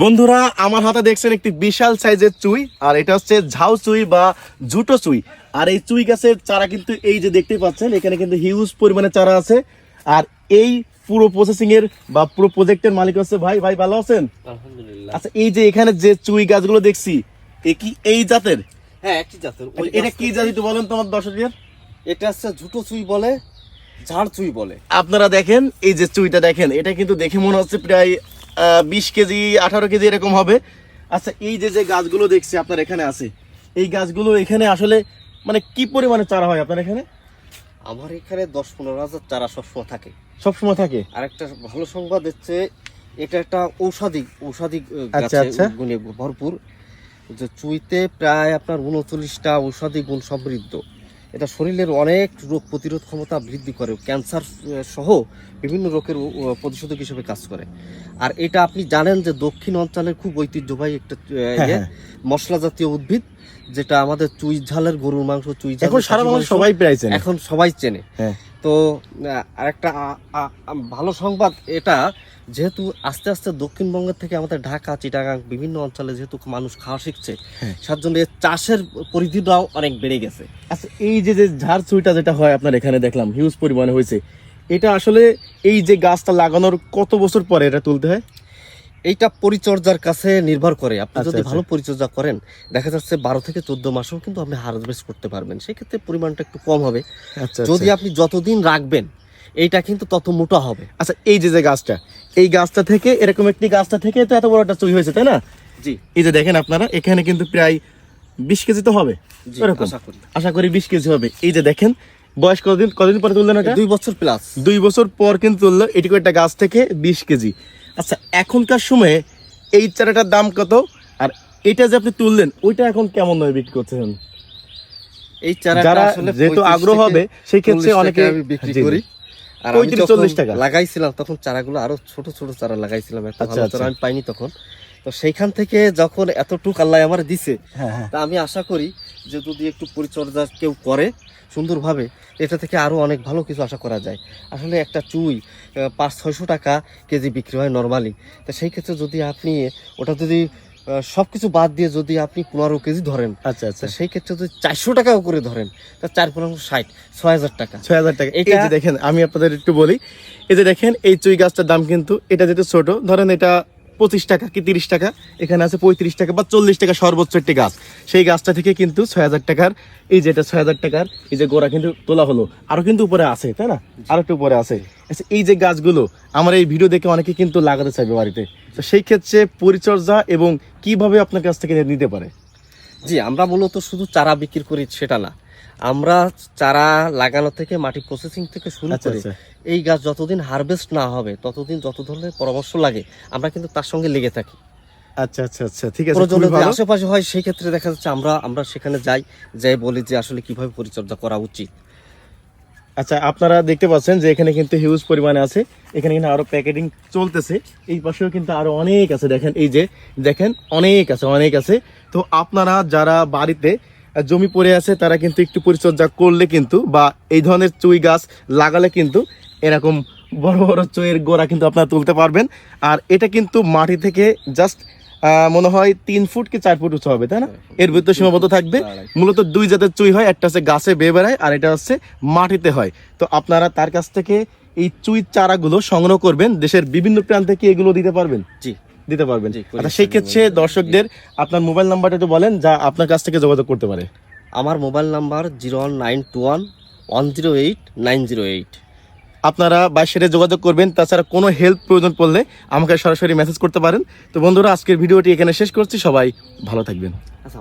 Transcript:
বন্ধুরা আমার হাতে দেখছেন একটি বিশাল সাইজের চুই আর এটা হচ্ছে ঝাউ চুই বা ঝুটো চুই। আর এই চুই গাছের চারা কিন্তু এই যে দেখতে পাচ্ছেন এখানে কিন্তু হিউজ পরিমাণে চারা আছে। আর এই পুরো প্রসেসিং এর বা পুরো প্রজেক্টের মালিক হচ্ছে ভাই ভাই ভালো আছেন? আচ্ছা এই যে এখানে যে চুই গাছগুলো দেখছি এ কি এই জাতের? হ্যাঁ একই জাতের। এটা কি জাত একটু বলেন তোমার দর্শকের এটা হচ্ছে ঝুটো চুই বলে ঝাড় চুই বলে। আপনারা দেখেন এই যে চুইটা দেখেন এটা কিন্তু দেখে মনে হচ্ছে প্রায় বিশ কেজি আঠারো কেজি এরকম হবে। আচ্ছা এই যে যে গাছগুলো দেখছি আপনার এখানে আছে এই গাছগুলো এখানে আসলে মানে কি পরিমাণে চারা হয় আপনার এখানে? আমার এখানে দশ পনেরো হাজার চারা সবসময় থাকে। সবসময় থাকে? আর একটা ভালো সংবাদ হচ্ছে এটা একটা ঔষধি ঔষধি আচ্ছা, গাছে আচ্ছা। গুণে ভরপুর। যে চুইতে প্রায় আপনার উনচল্লিশটা ঔষধি গুণ সমৃদ্ধ। এটা শরীরের অনেক রোগ প্রতিরোধ ক্ষমতা বৃদ্ধি করে। ক্যান্সার সহ বিভিন্ন রোগের প্রতিষেধক হিসেবে কাজ করে। আর এটা আপনি জানেন যে দক্ষিণ অঞ্চলের খুব ঐতিহ্যবাহী একটা হ্যাঁ, ইয়ে, হ্যাঁ। মশলা জাতীয় উদ্ভিদ যেটা আমাদের চুই ঝালের গরুর মাংস চুই ঝাল এখন সারা সবাই প্রায় চেনে। এখন সবাই চেনে। হ্যাঁ। তো আরেকটা ভালো সংবাদ এটা যেহেতু আস্তে আস্তে দক্ষিণবঙ্গের থেকে আমাদের ঢাকা চিটাগাং বিভিন্ন অঞ্চলে যেহেতু মানুষ খাওয়া শিখছে সার জন্য চাষের পরিধিটাও অনেক বেড়ে গেছে। আচ্ছা এই যে যে ঝাড় চুইটা যেটা হয় আপনার এখানে দেখলাম হিউজ পরিমাণে হয়েছে এটা আসলে এই যে গাছটা লাগানোর কত বছর পরে এটা তুলতে হয়? এইটা পরিচর্যার কাছে নির্ভর করে। আপনি আচ্ছা, যদি আচ্ছা। ভালো পরিচর্যা করেন দেখা যাচ্ছে বারো থেকে চোদ্দ মাসেও কিন্তু আপনি হারভেস্ট করতে পারবেন। সেক্ষেত্রে পরিমাণটা একটু কম হবে। আচ্ছা যদি আপনি যতদিন রাখবেন এইটা কিন্তু তত মোটা হবে। আচ্ছা এই যে যে গাছটা এই গাছটা থেকে এরকম একটি গাছটা থেকে তো এত বড় একটা চুই হয়েছে তাই না? জি। এই যে দেখেন আপনারা এখানে কিন্তু প্রায় বিশ কেজি তো হবে। আশা করি। বিশ কেজি হবে। এই যে দেখেন বয়স কতদিন কতদিন পরে তুললেন দুই বছর প্লাস দুই বছর পর কিন্তু তুললো এটিকে একটা গাছ থেকে বিশ কেজি। আচ্ছা এখনকার সময়ে এই চারাটার দাম কত? আর এটা যে আপনি তুললেন ওইটা এখন কেমন ভাবে বিক্রি করছেন এই চারাটা আসলে যেহেতু আগ্রহ হবে সেই ক্ষেত্রে অনেকে আমি বিক্রি। করি। আর আমি যখন লাগাইছিলাম তখন চারাগুলো আরও ছোট ছোট চারা লাগাইছিলাম একটা আচ্ছা, ভালো আচ্ছা। চারা আমি পাইনি তখন। তো সেইখান থেকে যখন এতটুক আল্লাহ আমার দিছে হ্যাঁ হ্যাঁ। তা আমি আশা করি যে যদি একটু পরিচর্যা কেউ করে সুন্দরভাবে এটা থেকে আরও অনেক ভালো কিছু আশা করা যায়। আসলে একটা চুই পাঁচ ছয়শো টাকা কেজি বিক্রি হয় নর্মালি তো সেই ক্ষেত্রে যদি আপনি ওটা যদি সব কিছু বাদ দিয়ে যদি আপনি পনেরো কেজি ধরেন আচ্ছা আচ্ছা। সেই ক্ষেত্রে যদি চারশো টাকাও করে ধরেন তা চার পনেরো ষাট ছয় হাজার টাকা। ছয় হাজার টাকা। এই এটা- যে দেখেন আমি আপনাদের একটু বলি এই যে দেখেন এই চুই গাছটার দাম কিন্তু এটা যেহেতু ছোট ধরেন এটা পঁচিশ টাকা কি তিরিশ টাকা? এখানে আছে পঁয়ত্রিশ টাকা বা চল্লিশ টাকা সর্বোচ্চ একটি গাছ। সেই গাছটা থেকে কিন্তু ছয় হাজার টাকার এই যে এটা ছয় হাজার টাকার এই যে গোড়া কিন্তু তোলা হলো। আরও কিন্তু উপরে আছে তাই না? আরও একটু উপরে আছে। আচ্ছা, এই যে গাছগুলো আমার এই ভিডিও দেখে অনেকে কিন্তু লাগাতে চাইবে বাড়িতে। তো সেই ক্ষেত্রে পরিচর্যা এবং কীভাবে আপনার কাছ থেকে নিতে পারে? জি আমরা মূলত শুধু চারা বিক্রি করি সেটা না। আমরা চারা লাগানো থেকে মাটি প্রসেসিং থেকে শুরু আচ্ছা করে আচ্ছা। এই গাছ যতদিন হারভেস্ট না হবে ততদিন যত ধরনের পরামর্শ লাগে আমরা কিন্তু তার সঙ্গে লেগে থাকি। আচ্ছা আচ্ছা আচ্ছা ঠিক আছে। আশেপাশে হয় সেই ক্ষেত্রে দেখা যাচ্ছে আমরা আমরা সেখানে যাই যাই বলি যে আসলে কীভাবে পরিচর্যা করা উচিত। আচ্ছা আপনারা দেখতে পাচ্ছেন যে এখানে কিন্তু হিউজ পরিমাণে আছে। এখানে কিন্তু আরও প্যাকেটিং চলতেছে। এই পাশেও কিন্তু আরও অনেক আছে। দেখেন, এই যে, দেখেন, অনেক আছে অনেক আছে। তো আপনারা যারা বাড়িতে জমি পড়ে আছে, তারা কিন্তু একটু পরিচর্যা করলে কিন্তু বা এই ধরনের চুই গাছ লাগালে কিন্তু এরকম বড় বড় চুইয়ের গোড়া কিন্তু আপনারা তুলতে পারবেন। আর এটা কিন্তু মাটি থেকে জাস্ট মনে হয় তিন ফুট কি চার ফুট উঁচু হবে তাই না? এর ভিতরে সীমাবদ্ধ থাকবে। মূলত দুই জাতের চুই হয় একটা হচ্ছে গাছে বেয়ে বেড়ায় আর এটা হচ্ছে মাটিতে হয়। তো আপনারা তার কাছ থেকে এই চুই চারাগুলো সংগ্রহ করবেন দেশের বিভিন্ন প্রান্তে কি এগুলো দিতে পারবেন? জি। দিতে পারবেন। জি, আচ্ছা সেই ক্ষেত্রে দর্শকদের আপনার মোবাইল নাম্বারটা একটু বলেন যা আপনার কাছ থেকে যোগাযোগ করতে পারে। আমার mobile number zero one nine two one one zero eight nine zero eight. আপনারা বাইশের যোগাযোগ করবেন। তাছাড়া কোনো হেল্প প্রয়োজন পড়লে আমাকে সরাসরি মেসেজ করতে পারেন। তো বন্ধুরা, আজকের ভিডিওটি এখানে শেষ করছি। সবাই ভালো থাকবেন। আচ্ছা